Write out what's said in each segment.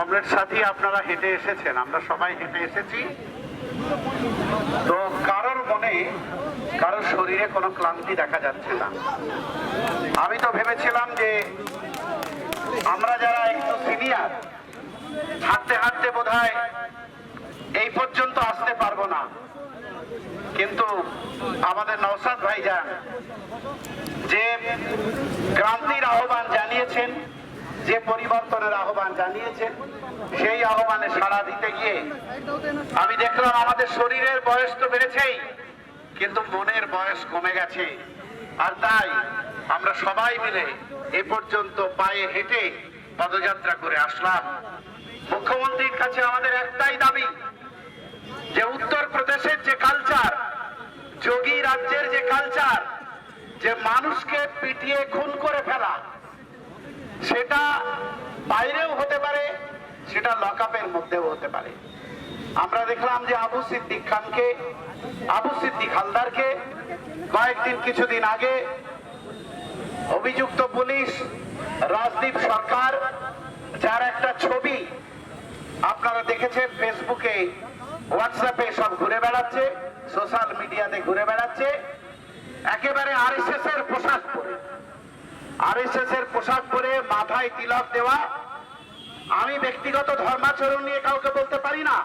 Comrade সাথী আপনারা হেঁটে এসেছেন, আমরা সবাই হেঁটে এসেছি। তো কারোর মনে, কারোর শরীরে কোনো ক্লান্তি দেখা যাচ্ছে না। আমি তো ভেবেছিলাম যে আমরা যারা একটু সিনিয়র হাঁটতে হাঁটতে বোধহয় এই পর্যন্ত আসতে পারব না। কিন্তু আমাদের নৌসাদ ভাইজান যে ক্রান্তির আহ্বান জানিয়েছেন যে পরিবর্তনের আহ্বান জানিয়েছেন, সেই আহ্বানে সাড়া দিতে গিয়ে আমি দেখলাম আমাদের শরীরের বয়স তো বেড়েছেই, কিন্তু মনের বয়স কমে গেছে। আর তাই আমরা সবাই মিলে এ পর্যন্ত পায়ে হেঁটে পদযাত্রা করে আসলাম। মুখ্যমন্ত্রীর কাছে আমাদের একটাই দাবি, যে উত্তর প্রদেশের যে কালচার যোগী রাজ্যের যে কালচার যে মানুষকে পিটিয়ে খুন করে ফেলা সেটা বাইরেও হতে পারে, সেটা লকআপের মধ্যেও হতে পারে। আমরা দেখলাম যে আবু সিদ্দিক খানকে, আবু সিদ্দিক হালদারকে কয়েকদিন কিছুদিন আগে অভিযুক্ত পুলিশ, রাজদীপ সরকার, যার একটা ছবি আপনারা দেখেছেন ফেসবুকে, হোয়াটসঅ্যাপে সব ঘুরে বেড়াচ্ছে, সোশ্যাল মিডিয়াতে ঘুরে বেড়াচ্ছে, একেবারে আরএসএস এর পোশাক পরে। আরএসএস এর পোশাক পরে মাথায় তিলক দেওয়া। আমি ব্যক্তিগত ধর্মাচরণ নিয়ে কাউকে বলতে পারি না।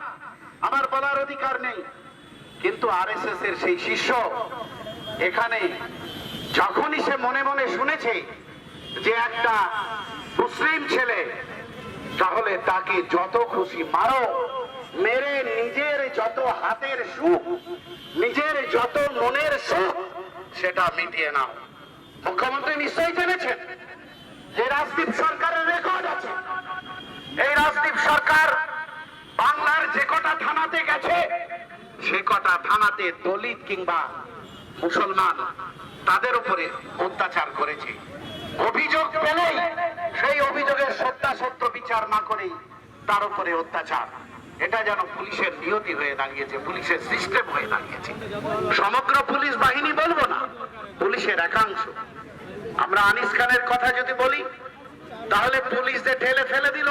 আমার বলার অধিকার নেই। কিন্তু আরএসএস এর সেই শিষ্য এখানে যখনই সে মনে মনে শুনেছে যে একটা মুসলিম ছেলে, তাহলে তাকে যত খুশি মারো, মেরে নিজের যত হাতের সুখ, নিজের যত মনের সুখ, সেটা মিটিয়ে নাও। মুখ্যমন্ত্রী নিশ্চয়ই জেনেছেন যে রাজদীপ সরকারের রেকর্ড আছে। এই রাজদীপ সরকার বাংলার যে কটা থানাতে গেছে, সে কটা থানাতে দলিত কিংবা মুসলমান তাদের উপরে অত্যাচার করেছে। অভিযোগ পেলেই সেই অভিযোগের সত্যাসত্য বিচার না করেই তার উপরে অত্যাচার। এটা যেন পুলিশের নিয়তি হয়ে দাঁড়িয়েছে, পুলিশের সিস্টেম হয়ে দাঁড়িয়েছে। সমগ্র পুলিশ বাহিনী বলব না, পুলিশের একাংশ। আমরা আনিস খানের কথা যদি বলি, তাহলে পুলিশদের ঢেলে ফেলে দিল,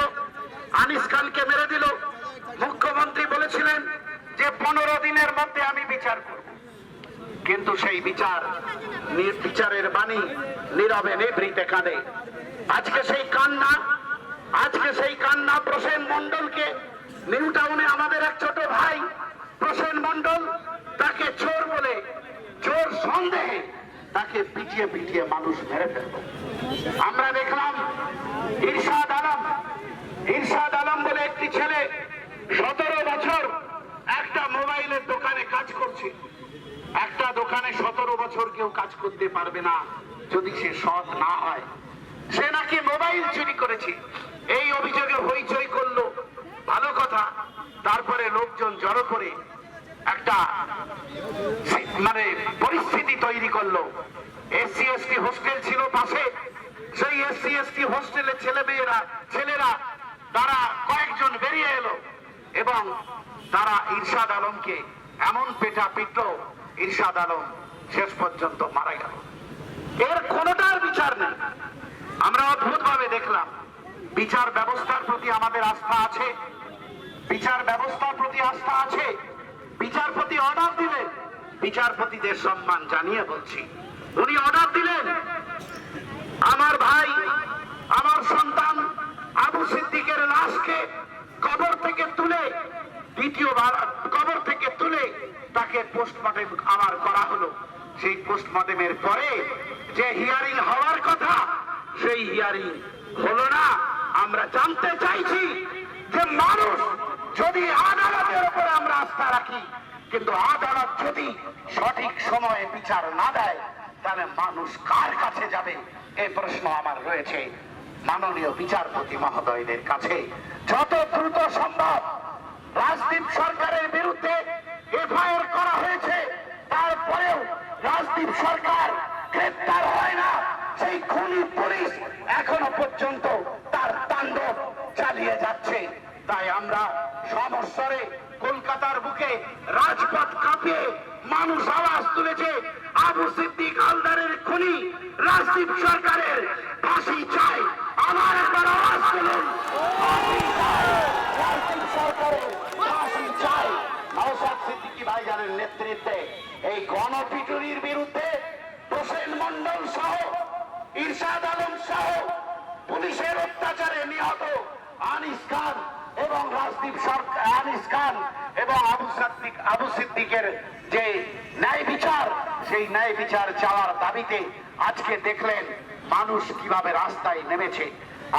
আনিস খানকে মেরে দিল। মুখ্যমন্ত্রী বলেছিলেন যে, পনেরো দিনের মধ্যে আমি বিচার করব। কিন্তু সেই বিচার বিচারের বাণী নীরবে নিভৃতে কাঁদে। আজকে সেই কান্না, আজকে সেই কান্না প্রসেন মন্ডলকে নিউ টাউনে আমাদের এক ছোট ভাই, প্রসেন মন্ডল তাকে চোর বলে, চোর সন্দেহে তাকে পিটিয়ে পিটিয়ে মানুষ মেরে ফেলল আমরা দেখলাম ইরশাদ আলম। ইরশাদ আলম বলে একটি ছেলে সতেরো বছর একটা মোবাইলের দোকানে কাজ করছে। একটা দোকানে সতেরো বছর কেউ কাজ করতে পারবে না। যদি সে সৎ না হয়, সে নাকি মোবাইল চুরি করেছে। ছেলেরা তারা কয়েকজন বেরিয়ে এলো এবং তারা ইরশাদ আলমকে এমন পেটা পিটল ইরশাদ আলম শেষ পর্যন্ত মারা গেল। এর কোনটার বিচার নেই। আমরা অদ্ভুত ভাবে দেখলাম, বিচার ব্যবস্থার প্রতি আমাদের আস্থা আছে, বিচার ব্যবস্থার প্রতি আস্থা আছে বিচারপতি অর্ডার দিলেন বিচারপতিদের সম্মান জানিয়ে বলছি, উনি অর্ডার দিলেন। আমার ভাই, আমার সন্তান আবু সিদ্দিকের লাশকে কবর থেকে তুলে দ্বিতীয়বার কবর থেকে তুলে তাকে পোস্টমর্টেম আবার করা হলো সেই পোস্টমর্টেমের পরে যে হিয়ারিং হওয়ার কথা, সেই হিয়ারিং হলো না। আমরা জানতে চাইছি যে মানুষ যদি আদালতের উপরে আমরা আস্থা রাখি, কিন্তু আদালত যদি সঠিক সময়ে বিচার না দেয়, তাহলে মানুষ কার কাছে যাবে? এই প্রশ্ন আমার রয়েছে মাননীয় বিচারপতি মহোদয়দের কাছে। যত দ্রুত সম্ভব রাজদীপ সরকারের বিরুদ্ধে এফআইআর করা হয়েছে, তারপরেও রাজদীপ সরকার গ্রেপ্তার হয় না। সেই খুনি পুলিশ এখনও পর্যন্ত তার তাণ্ডব চালিয়ে যাচ্ছে। তাই আমরা সমস্বরে কলকাতার বুকে রাজপথ কাঁপিয়ে মানুষ আওয়াজ তুলেছে, আবু সিদ্দিক হালদারের খুনি রাজদীপ সরকারের ফাঁসি চাই। আমার নিশাদ আলম সহ পুলিশের অত্যাচারে নিহত আনিস খান এবং রাজদীপ সরকার, আনিস খান এবং আবু সাদ্দিক আবু সিদ্দিকের যে ন্যায় বিচার, সেই ন্যায় বিচার চাওয়ার দাবিতে আজকে দেখলেন মানুষ কীভাবে রাস্তায় নেমেছে।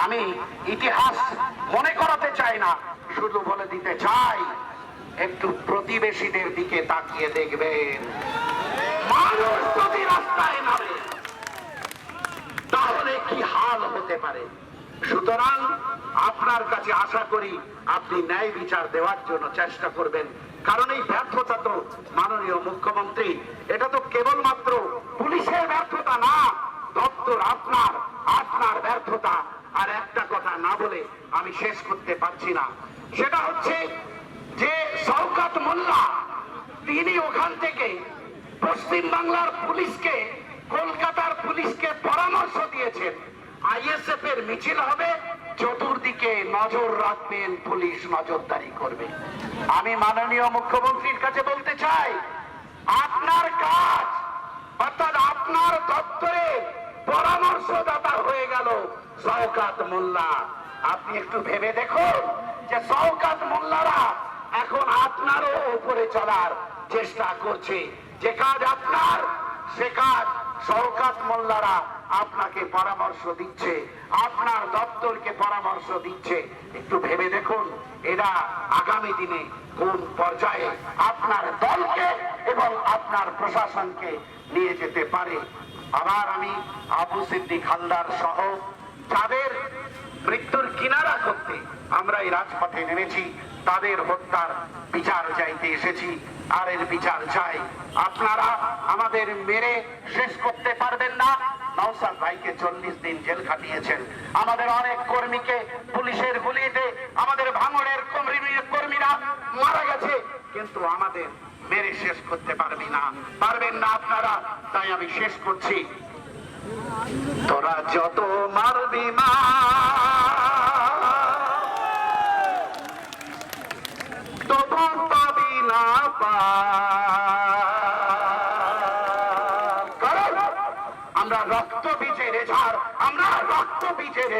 আমি ইতিহাস মনে করাতে চাই না, শুধু বলে দিতে চাই, একটু প্রতিবেশীদের দিকে তাকিয়ে দেখবেন। মানুষ যদি রাস্তায় নামে তাহলে কি হাল হতে পারে? সুতরাং আপনার কাছে আশা করি আপনি ন্যায় বিচার দেওয়ার জন্য চেষ্টা করবেন। কারণ এই ব্যর্থতা তো মাননীয় মুখ্যমন্ত্রী, এটা তো কেবলমাত্র পুলিশের ব্যর্থতা না, দপ্তর আপনার আপনার ব্যর্থতা। আর একটা কথা না বলে আমি শেষ করতে পারছি না। সেটা হচ্ছে যে শওকাত মোল্লা, তিনি ওখান থেকে পশ্চিম বাংলার পুলিশকে কলকাতার পুলিশকে পরামর্শ দিয়েছেন। আইএসএফ এর মিছিল হবে, চতুর্দিকে নজর রাখবেন, পুলিশ নজরদারি করবে। আমি মাননীয় মুখ্যমন্ত্রীর কাছে বলতে চাই, আপনার কাজ, অর্থাৎ আপনার দপ্তরে পরামর্শদাতা হয়ে গেল শওকাত মোল্লা। আপনি একটু ভেবে দেখুন যে শওকাত মোল্লারা এখন আপনারও উপরে চলার চেষ্টা করছে। যে কাজ আপনার, সে কাজ শওকাত মোল্লারা আপনাকে পরামর্শ দিচ্ছে, আপনার দপ্তরকে পরামর্শ দিচ্ছে। একটু ভেবে দেখুন, এরা আগামী দিনে কোন পর্যায়ে আপনার দলকে এবং আপনার প্রশাসনকে নিয়ে যেতে পারে। আবার আমি আবু সিদ্দিক হালদার সহ যাদের মৃত্যুর কিনারা করতে আমরা এই রাজপথে নেমেছি তাদের হত্যার বিচার চাইতে এসেছি। আর এর বিচার চাই। আপনারা আমাদের মেরে শেষ করতে পারবেন না। কিন্তু আমাদের মেরে শেষ করতে পারবি না। পারবেন না আপনারা। তাই আমি শেষ করছি। তোরা যত মারবি মা বীজের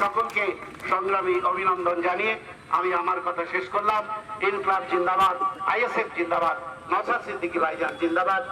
সকলকে সংগ্রামী অভিনন্দন জানিয়ে আমি আমার কথা শেষ করলাম। ইনক্লাব জিন্দাবাদ, আইএসএফ জিন্দাবাদ নসাদ সিদ্দিকি ভাইজান জিন্দাবাদ।